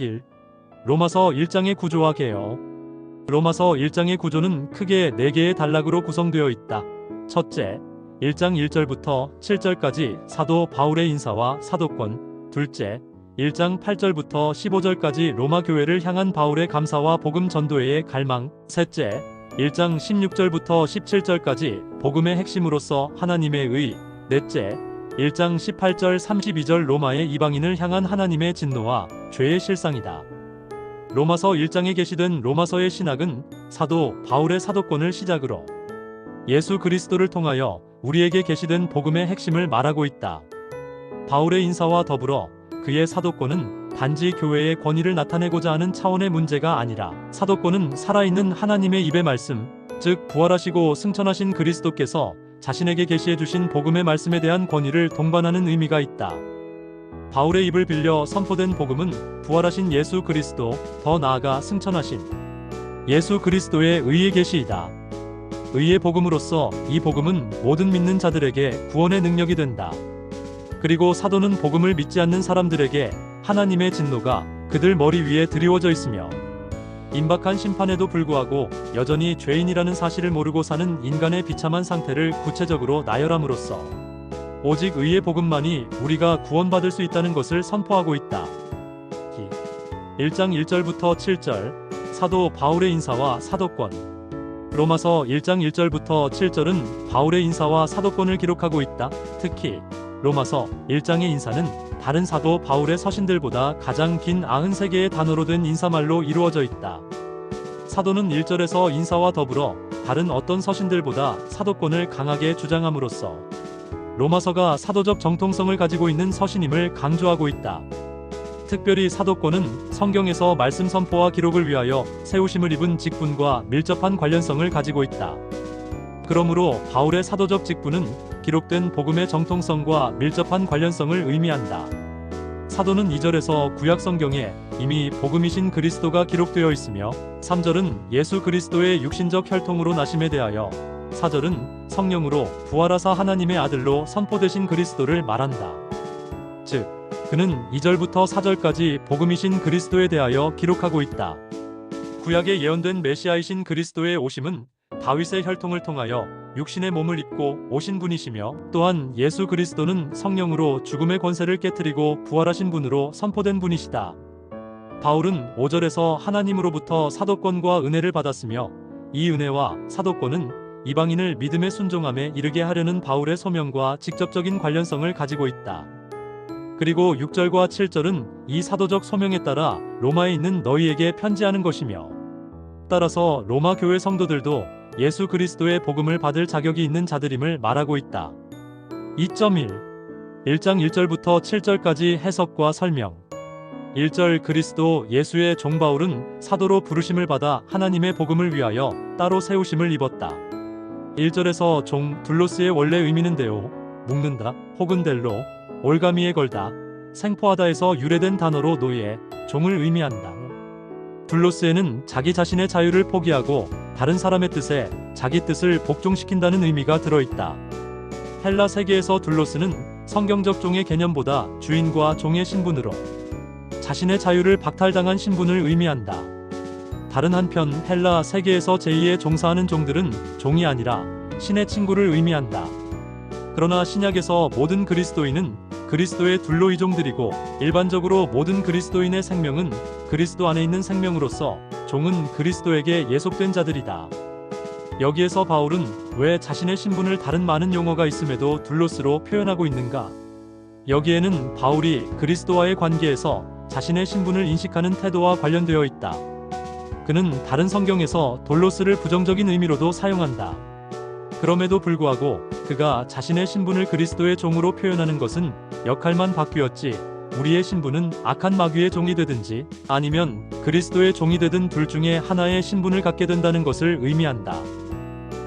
1. 로마서 1장의 구조와 개요. 로마서 1장의 구조는 크게 4개의 단락으로 구성되어 있다. 첫째, 1장 1절부터 7절까지 사도 바울의 인사와 사도권. 둘째, 1장 8절부터 15절까지 로마 교회를 향한 바울의 감사와 복음 전도회의 갈망. 셋째, 1장 16절부터 17절까지 복음의 핵심으로서 하나님의 의. 넷째, 1장 18절 32절 로마의 이방인을 향한 하나님의 진노와 죄의 실상이다. 로마서 1장에 게시된 로마서의 신학은 사도 바울의 사도권을 시작으로 예수 그리스도를 통하여 우리에게 게시된 복음의 핵심을 말하고 있다. 바울의 인사와 더불어 그의 사도권은 단지 교회의 권위를 나타내고자 하는 차원의 문제가 아니라 사도권은 살아있는 하나님의 입의 말씀, 즉 부활하시고 승천하신 그리스도께서 자신에게 계시해 주신 복음의 말씀에 대한 권위를 동반하는 의미가 있다. 바울의 입을 빌려 선포된 복음은 부활하신 예수 그리스도, 더 나아가 승천하신 예수 그리스도의 의의 계시이다. 의의 복음으로서 이 복음은 모든 믿는 자들에게 구원의 능력이 된다. 그리고 사도는 복음을 믿지 않는 사람들에게 하나님의 진노가 그들 머리 위에 드리워져 있으며 임박한 심판에도 불구하고 여전히 죄인이라는 사실을 모르고 사는 인간의 비참한 상태를 구체적으로 나열함으로써 오직 의의 복음만이 우리가 구원받을 수 있다는 것을 선포하고 있다. 1장 1절부터 7절 사도 바울의 인사와 사도권 로마서 1장 1절부터 7절은 바울의 인사와 사도권을 기록하고 있다. 특히 로마서 1장의 인사는 다른 사도 바울의 서신들보다 가장 긴 93개의 단어로 된 인사말로 이루어져 있다. 사도는 1절에서 인사와 더불어 다른 어떤 서신들보다 사도권을 강하게 주장함으로써 로마서가 사도적 정통성을 가지고 있는 서신임을 강조하고 있다. 특별히 사도권은 성경에서 말씀 선포와 기록을 위하여 세우심을 입은 직분과 밀접한 관련성을 가지고 있다. 그러므로 바울의 사도적 직분은 기록된 복음의 정통성과 밀접한 관련성을 의미한다. 사도는 2절에서 구약 성경에 이미 복음이신 그리스도가 기록되어 있으며 3절은 예수 그리스도의 육신적 혈통으로 나심에 대하여 4절은 성령으로 부활하사 하나님의 아들로 선포되신 그리스도를 말한다. 즉, 그는 2절부터 4절까지 복음이신 그리스도에 대하여 기록하고 있다. 구약에 예언된 메시아이신 그리스도의 오심은 다윗의 혈통을 통하여 육신의 몸을 입고 오신 분이시며 또한 예수 그리스도는 성령으로 죽음의 권세를 깨뜨리고 부활하신 분으로 선포된 분이시다. 바울은 5절에서 하나님으로부터 사도권과 은혜를 받았으며 이 은혜와 사도권은 이방인을 믿음의 순종함에 이르게 하려는 바울의 소명과 직접적인 관련성을 가지고 있다. 그리고 6절과 7절은 이 사도적 소명에 따라 로마에 있는 너희에게 편지하는 것이며 따라서 로마 교회 성도들도 예수 그리스도의 복음을 받을 자격이 있는 자들임을 말하고 있다. 2.1 1장 1절부터 7절까지 해석과 설명 1절 그리스도 예수의 종 바울은 사도로 부르심을 받아 하나님의 복음을 위하여 따로 세우심을 입었다. 1절에서 종 둘로스의 원래 의미는 데오 묶는다 혹은 델로 올가미에 걸다 생포하다에서 유래된 단어로 노예 종을 의미한다. 둘로스에는 자기 자신의 자유를 포기하고 다른 사람의 뜻에 자기 뜻을 복종시킨다는 의미가 들어있다. 헬라 세계에서 둘로스는 성경적 종의 개념보다 주인과 종의 신분으로 자신의 자유를 박탈당한 신분을 의미한다. 다른 한편 헬라 세계에서 제2의 종사하는 종들은 종이 아니라 신의 친구를 의미한다. 그러나 신약에서 모든 그리스도인은 그리스도의 둘로 이종들이고 일반적으로 모든 그리스도인의 생명은 그리스도 안에 있는 생명으로서 종은 그리스도에게 예속된 자들이다. 여기에서 바울은 왜 자신의 신분을 다른 많은 용어가 있음에도 둘로스로 표현하고 있는가? 여기에는 바울이 그리스도와의 관계에서 자신의 신분을 인식하는 태도와 관련되어 있다. 그는 다른 성경에서 돌로스를 부정적인 의미로도 사용한다. 그럼에도 불구하고 그가 자신의 신분을 그리스도의 종으로 표현하는 것은 역할만 바뀌었지 우리의 신분은 악한 마귀의 종이 되든지 아니면 그리스도의 종이 되든 둘 중에 하나의 신분을 갖게 된다는 것을 의미한다.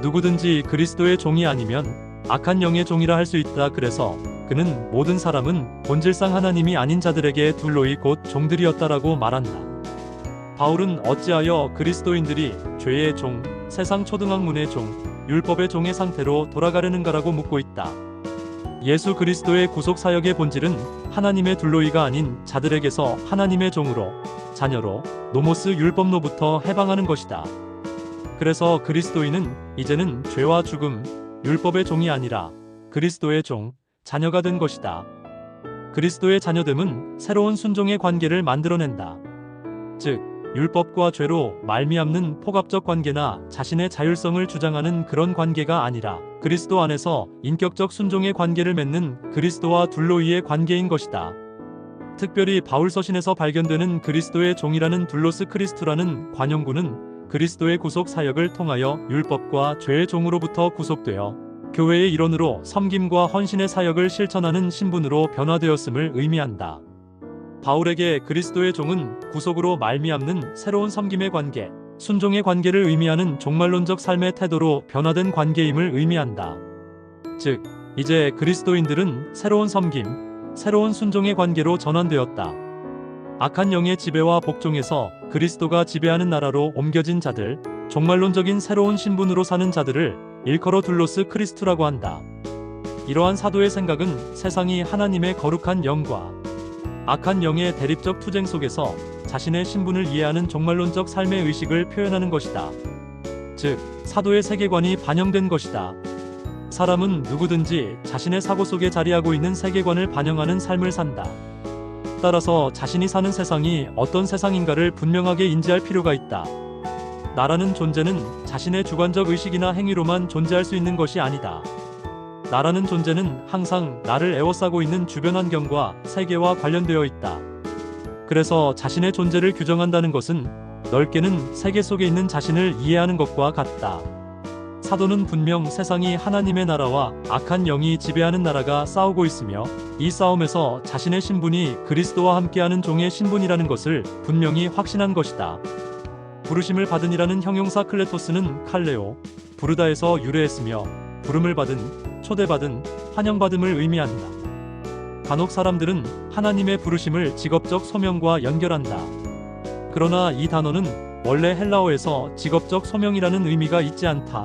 누구든지 그리스도의 종이 아니면 악한 영의 종이라 할 수 있다. 그래서 그는 모든 사람은 본질상 하나님이 아닌 자들에게 둘로이 곧 종들이었다라고 말한다. 바울은 어찌하여 그리스도인들이 죄의 종, 세상 초등학문의 종, 율법의 종의 상태로 돌아가려는가라고 묻고 있다. 예수 그리스도의 구속 사역의 본질은 하나님의 둘로이가 아닌 자들에게서 하나님의 종으로 자녀로 노모스 율법로부터 해방하는 것이다. 그래서 그리스도인은 이제는 죄와 죽음, 율법의 종이 아니라 그리스도의 종, 자녀가 된 것이다. 그리스도의 자녀됨은 새로운 순종의 관계를 만들어낸다. 즉, 율법과 죄로 말미암는 포갑적 관계나 자신의 자율성을 주장하는 그런 관계가 아니라 그리스도 안에서 인격적 순종의 관계를 맺는 그리스도와 둘로이의 관계인 것이다. 특별히 바울 서신에서 발견되는 그리스도의 종이라는 둘로스 크리스투라는 관용구는 그리스도의 구속 사역을 통하여 율법과 죄의 종으로부터 구속되어 교회의 일원으로 섬김과 헌신의 사역을 실천하는 신분으로 변화되었음을 의미한다. 바울에게 그리스도의 종은 구속으로 말미암는 새로운 섬김의 관계, 순종의 관계를 의미하는 종말론적 삶의 태도로 변화된 관계임을 의미한다. 즉, 이제 그리스도인들은 새로운 섬김, 새로운 순종의 관계로 전환되었다. 악한 영의 지배와 복종에서 그리스도가 지배하는 나라로 옮겨진 자들, 종말론적인 새로운 신분으로 사는 자들을 일컬어 둘로스 크리스투라고 한다. 이러한 사도의 생각은 세상이 하나님의 거룩한 영과 악한 영의 대립적 투쟁 속에서 자신의 신분을 이해하는 종말론적 삶의 의식을 표현하는 것이다. 즉, 사도의 세계관이 반영된 것이다. 사람은 누구든지 자신의 사고 속에 자리하고 있는 세계관을 반영하는 삶을 산다. 따라서 자신이 사는 세상이 어떤 세상인가를 분명하게 인지할 필요가 있다. 나라는 존재는 자신의 주관적 의식이나 행위로만 존재할 수 있는 것이 아니다. 나라는 존재는 항상 나를 에워싸고 있는 주변 환경과 세계와 관련되어 있다. 그래서 자신의 존재를 규정한다는 것은 넓게는 세계 속에 있는 자신을 이해하는 것과 같다. 사도는 분명 세상이 하나님의 나라와 악한 영이 지배하는 나라가 싸우고 있으며 이 싸움에서 자신의 신분이 그리스도와 함께하는 종의 신분이라는 것을 분명히 확신한 것이다. 부르심을 받은이라는 형용사 클레토스는 칼레오, 부르다에서 유래했으며 부름을 받은, 초대받은, 환영받음을 의미한다. 간혹 사람들은 하나님의 부르심을 직업적 소명과 연결한다. 그러나 이 단어는 원래 헬라어에서 직업적 소명이라는 의미가 있지 않다.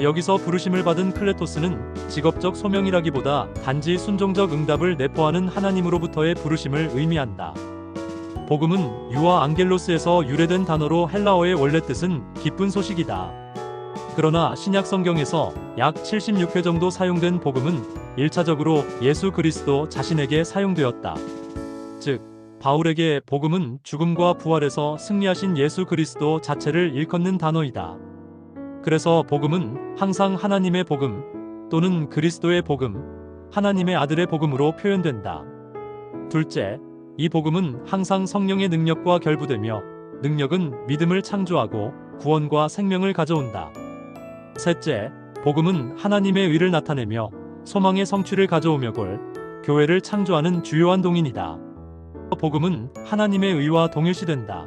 여기서 부르심을 받은 클레토스는 직업적 소명이라기보다 단지 순종적 응답을 내포하는 하나님으로부터의 부르심을 의미한다. 복음은 유아 앙겔로스에서 유래된 단어로 헬라어의 원래 뜻은 기쁜 소식이다. 그러나 신약 성경에서 약 76회 정도 사용된 복음은 1차적으로 예수 그리스도 자신에게 사용되었다. 즉, 바울에게 복음은 죽음과 부활에서 승리하신 예수 그리스도 자체를 일컫는 단어이다. 그래서 복음은 항상 하나님의 복음 또는 그리스도의 복음, 하나님의 아들의 복음으로 표현된다. 둘째, 이 복음은 항상 성령의 능력과 결부되며 능력은 믿음을 창조하고 구원과 생명을 가져온다. 셋째, 복음은 하나님의 의를 나타내며 소망의 성취를 가져오며 골, 교회를 창조하는 주요한 동인이다. 복음은 하나님의 의와 동일시된다.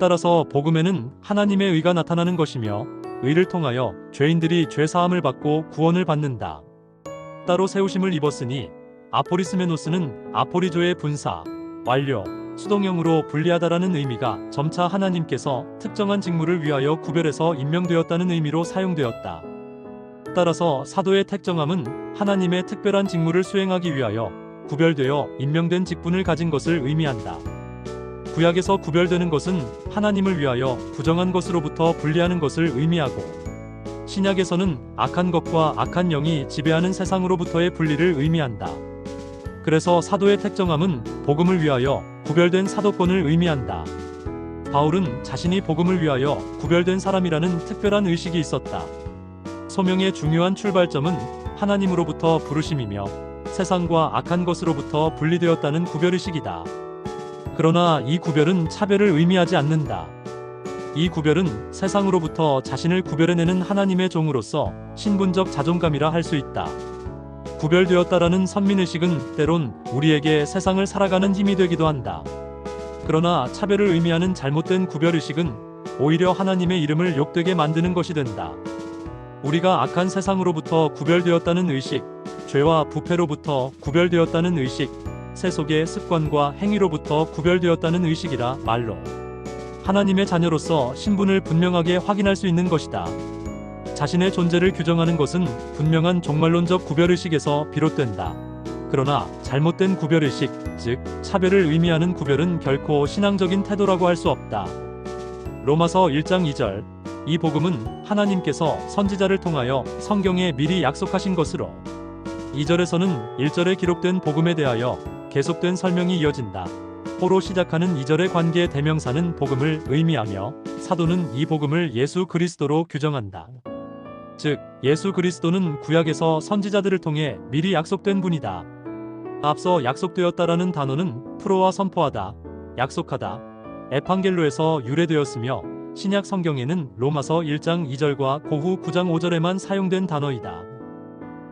따라서 복음에는 하나님의 의가 나타나는 것이며 의를 통하여 죄인들이 죄 사함을 받고 구원을 받는다. 따로 세우심을 입었으니 아포리스메노스는 아포리조의 분사, 완료, 수동형으로 분리하다라는 의미가 점차 하나님께서 특정한 직무를 위하여 구별해서 임명되었다는 의미로 사용되었다. 따라서 사도의 택정함은 하나님의 특별한 직무를 수행하기 위하여 구별되어 임명된 직분을 가진 것을 의미한다. 구약에서 구별되는 것은 하나님을 위하여 부정한 것으로부터 분리하는 것을 의미하고 신약에서는 악한 것과 악한 영이 지배하는 세상으로부터의 분리를 의미한다. 그래서 사도의 택정함은 복음을 위하여 구별된 사도권을 의미한다. 바울은 자신이 복음을 위하여 구별된 사람이라는 특별한 의식이 있었다. 소명의 중요한 출발점은 하나님으로부터 부르심이며 세상과 악한 것으로부터 분리되었다는 구별의식이다. 그러나 이 구별은 차별을 의미하지 않는다. 이 구별은 세상으로부터 자신을 구별해내는 하나님의 종으로서 신분적 자존감이라 할 수 있다. 구별되었다라는 선민의식은 때론 우리에게 세상을 살아가는 힘이 되기도 한다. 그러나 차별을 의미하는 잘못된 구별의식은 오히려 하나님의 이름을 욕되게 만드는 것이 된다. 우리가 악한 세상으로부터 구별되었다는 의식, 죄와 부패로부터 구별되었다는 의식, 세속의 습관과 행위로부터 구별되었다는 의식이라 말로 하나님의 자녀로서 신분을 분명하게 확인할 수 있는 것이다. 자신의 존재를 규정하는 것은 분명한 종말론적 구별의식에서 비롯된다. 그러나 잘못된 구별의식, 즉 차별을 의미하는 구별은 결코 신앙적인 태도라고 할 수 없다. 로마서 1장 2절 이 복음은 하나님께서 선지자를 통하여 성경에 미리 약속하신 것으로 2절에서는 1절에 기록된 복음에 대하여 계속된 설명이 이어진다. 호로 시작하는 2절의 관계 대명사는 복음을 의미하며 사도는 이 복음을 예수 그리스도로 규정한다. 즉, 예수 그리스도는 구약에서 선지자들을 통해 미리 약속된 분이다. 앞서 약속되었다라는 단어는 프로와 선포하다, 약속하다, 에판겔로에서 유래되었으며 신약 성경에는 로마서 1장 2절과 고후 9장 5절에만 사용된 단어이다.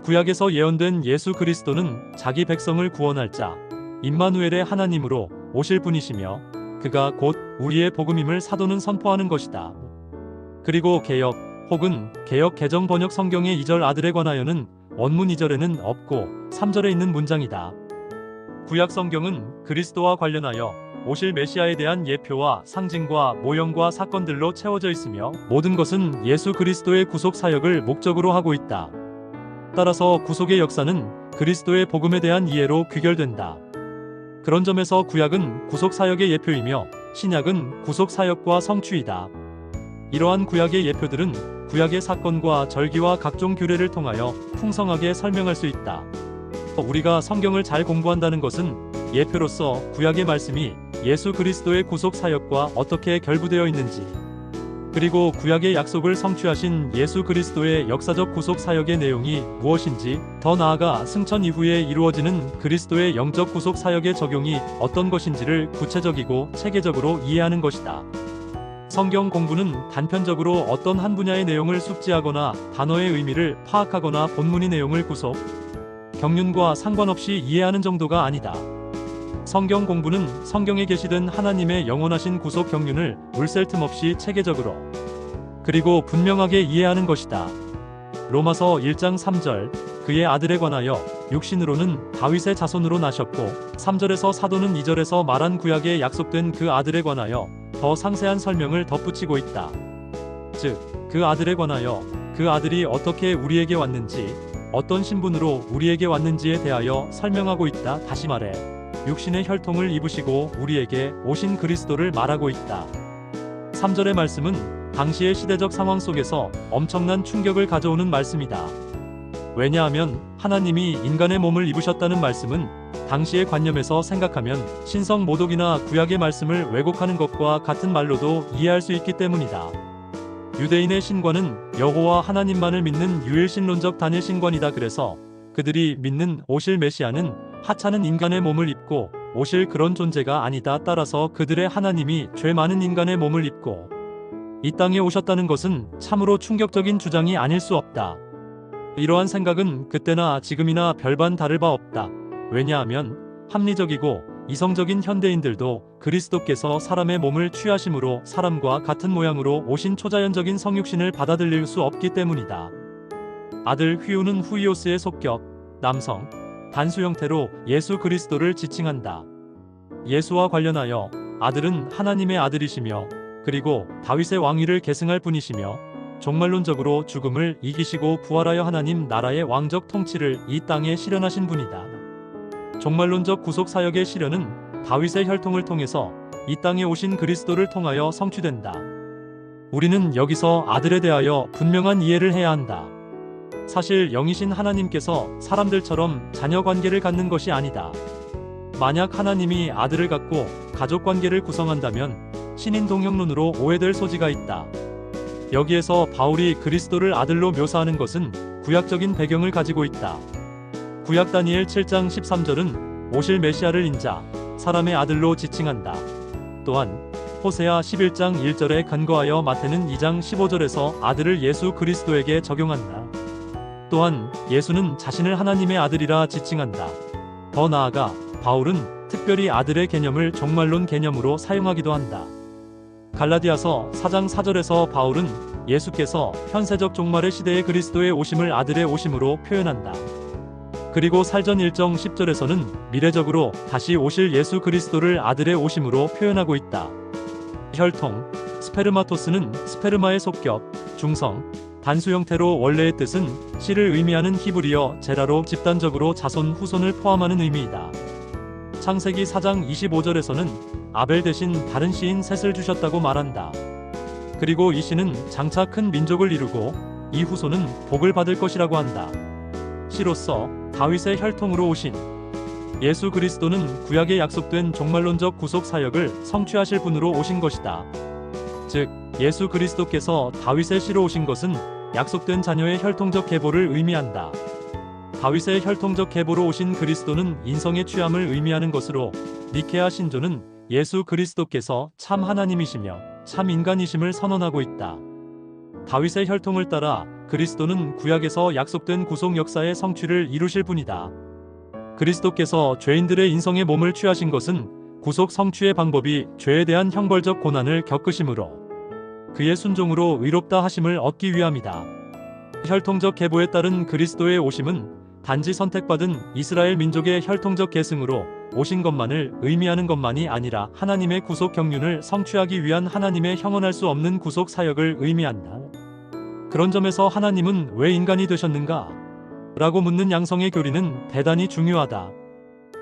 구약에서 예언된 예수 그리스도는 자기 백성을 구원할 자, 임마누엘의 하나님으로 오실 분이시며 그가 곧 우리의 복음임을 사도는 선포하는 것이다. 그리고 개혁 혹은 개혁 개정 번역 성경의 2절 아들에 관하여는 원문 2절에는 없고 3절에 있는 문장이다. 구약 성경은 그리스도와 관련하여 오실 메시아에 대한 예표와 상징과 모형과 사건들로 채워져 있으며 모든 것은 예수 그리스도의 구속 사역을 목적으로 하고 있다. 따라서 구속의 역사는 그리스도의 복음에 대한 이해로 귀결된다. 그런 점에서 구약은 구속 사역의 예표이며 신약은 구속 사역과 성취이다. 이러한 구약의 예표들은 구약의 사건과 절기와 각종 규례를 통하여 풍성하게 설명할 수 있다. 우리가 성경을 잘 공부한다는 것은 예표로서 구약의 말씀이 예수 그리스도의 구속 사역과 어떻게 결부되어 있는지, 그리고 구약의 약속을 성취하신 예수 그리스도의 역사적 구속 사역의 내용이 무엇인지, 더 나아가 승천 이후에 이루어지는 그리스도의 영적 구속 사역의 적용이 어떤 것인지를 구체적이고 체계적으로 이해하는 것이다. 성경 공부는 단편적으로 어떤 한 분야의 내용을 숙지하거나 단어의 의미를 파악하거나 본문의 내용을 구속, 경륜과 상관없이 이해하는 정도가 아니다. 성경 공부는 성경에 계시된 하나님의 영원하신 구속 경륜을 물샐 틈 없이 체계적으로 그리고 분명하게 이해하는 것이다. 로마서 1장 3절 그의 아들에 관하여 육신으로는 다윗의 자손으로 나셨고 3절에서 사도는 2절에서 말한 구약에 약속된 그 아들에 관하여 더 상세한 설명을 덧붙이고 있다. 즉, 그 아들에 관하여 그 아들이 어떻게 우리에게 왔는지 어떤 신분으로 우리에게 왔는지에 대하여 설명하고 있다. 다시 말해 육신의 혈통을 입으시고 우리에게 오신 그리스도를 말하고 있다. 3절의 말씀은 당시의 시대적 상황 속에서 엄청난 충격을 가져오는 말씀이다. 왜냐하면 하나님이 인간의 몸을 입으셨다는 말씀은 당시의 관념에서 생각하면 신성 모독이나 구약의 말씀을 왜곡하는 것과 같은 말로도 이해할 수 있기 때문이다. 유대인의 신관은 여호와 하나님만을 믿는 유일신론적 단일 신관이다. 그래서 그들이 믿는 오실 메시아는 하찮은 인간의 몸을 입고 오실 그런 존재가 아니다. 따라서 그들의 하나님이 죄 많은 인간의 몸을 입고 이 땅에 오셨다는 것은 참으로 충격적인 주장이 아닐 수 없다. 이러한 생각은 그때나 지금이나 별반 다를 바 없다. 왜냐하면 합리적이고 이성적인 현대인들도 그리스도께서 사람의 몸을 취하심으로 사람과 같은 모양으로 오신 초자연적인 성육신을 받아들일 수 없기 때문이다. 아들 휘우는 후이오스의 속격, 남성, 단수 형태로 예수 그리스도를 지칭한다. 예수와 관련하여 아들은 하나님의 아들이시며 그리고 다윗의 왕위를 계승할 분이시며 종말론적으로 죽음을 이기시고 부활하여 하나님 나라의 왕적 통치를 이 땅에 실현하신 분이다. 종말론적 구속 사역의 실현은 다윗의 혈통을 통해서 이 땅에 오신 그리스도를 통하여 성취된다. 우리는 여기서 아들에 대하여 분명한 이해를 해야 한다. 사실 영이신 하나님께서 사람들처럼 자녀 관계를 갖는 것이 아니다. 만약 하나님이 아들을 갖고 가족 관계를 구성한다면 신인 동형론으로 오해될 소지가 있다. 여기에서 바울이 그리스도를 아들로 묘사하는 것은 구약적인 배경을 가지고 있다. 구약 다니엘 7장 13절은 오실 메시아를 인자 사람의 아들로 지칭한다. 또한 호세아 11장 1절에 근거하여 마태는 2장 15절에서 아들을 예수 그리스도에게 적용한다. 또한 예수는 자신을 하나님의 아들이라 지칭한다. 더 나아가 바울은 특별히 아들의 개념을 종말론 개념으로 사용하기도 한다. 갈라디아서 4장 4절에서 바울은 예수께서 현세적 종말의 시대의 그리스도의 오심을 아들의 오심으로 표현한다. 그리고 살전 1정 10절에서는 미래적으로 다시 오실 예수 그리스도를 아들의 오심으로 표현하고 있다. 혈통, 스페르마토스는 스페르마의 속격, 중성, 단수 형태로 원래의 뜻은 씨를 의미하는 히브리어 제라로 집단적으로 자손 후손을 포함하는 의미이다. 창세기 4장 25절에서는 아벨 대신 다른 씨인 셋을 주셨다고 말한다. 그리고 이 씨는 장차 큰 민족을 이루고 이 후손은 복을 받을 것이라고 한다. 씨로서 다윗의 혈통으로 오신 예수 그리스도는 구약에 약속된 종말론적 구속 사역을 성취하실 분으로 오신 것이다. 즉 예수 그리스도께서 다윗의 씨로 오신 것은 약속된 자녀의 혈통적 계보를 의미한다. 다윗의 혈통적 계보로 오신 그리스도는 인성의 취함을 의미하는 것으로 니케아 신조는 예수 그리스도께서 참 하나님이시며 참 인간이심을 선언하고 있다. 다윗의 혈통을 따라 그리스도는 구약에서 약속된 구속 역사의 성취를 이루실 분이다. 그리스도께서 죄인들의 인성의 몸을 취하신 것은 구속 성취의 방법이 죄에 대한 형벌적 고난을 겪으심으로 그의 순종으로 의롭다 하심을 얻기 위함이다. 혈통적 계보에 따른 그리스도의 오심은 단지 선택받은 이스라엘 민족의 혈통적 계승으로 오신 것만을 의미하는 것만이 아니라 하나님의 구속 경륜을 성취하기 위한 하나님의 형언할 수 없는 구속 사역을 의미한다. 그런 점에서 하나님은 왜 인간이 되셨는가? 라고 묻는 양성의 교리는 대단히 중요하다.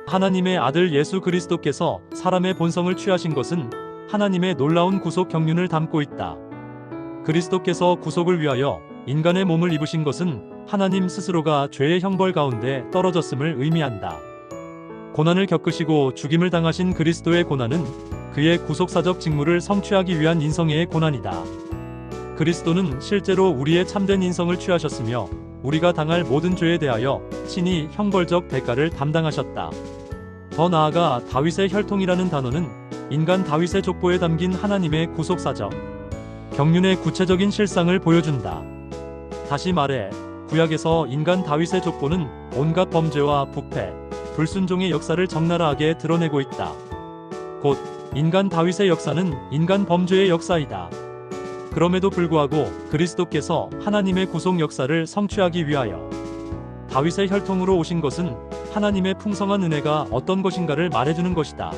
하나님의 아들 예수 그리스도께서 사람의 본성을 취하신 것은 하나님의 놀라운 구속 경륜을 담고 있다. 그리스도께서 구속을 위하여 인간의 몸을 입으신 것은 하나님 스스로가 죄의 형벌 가운데 떨어졌음을 의미한다. 고난을 겪으시고 죽임을 당하신 그리스도의 고난은 그의 구속사적 직무를 성취하기 위한 인성의 고난이다. 그리스도는 실제로 우리의 참된 인성을 취하셨으며 우리가 당할 모든 죄에 대하여 친히 형벌적 대가를 담당하셨다. 더 나아가 다윗의 혈통이라는 단어는 인간 다윗의 족보에 담긴 하나님의 구속사적 경륜의 구체적인 실상을 보여준다. 다시 말해 구약에서 인간 다윗의 족보는 온갖 범죄와 부패, 불순종의 역사를 적나라하게 드러내고 있다. 곧 인간 다윗의 역사는 인간 범죄의 역사이다. 그럼에도 불구하고 그리스도께서 하나님의 구속 역사를 성취하기 위하여 다윗의 혈통으로 오신 것은 하나님의 풍성한 은혜가 어떤 것인가를 말해주는 것이다.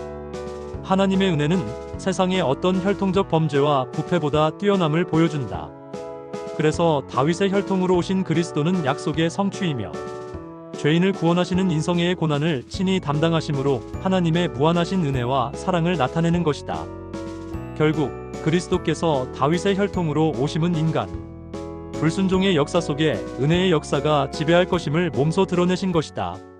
하나님의 은혜는 세상의 어떤 혈통적 범죄와 부패보다 뛰어남을 보여준다. 그래서 다윗의 혈통으로 오신 그리스도는 약속의 성취이며 죄인을 구원하시는 인성의 고난을 친히 담당하심으로 하나님의 무한하신 은혜와 사랑을 나타내는 것이다. 결국 그리스도께서 다윗의 혈통으로 오심은 인간 불순종의 역사 속에 은혜의 역사가 지배할 것임을 몸소 드러내신 것이다.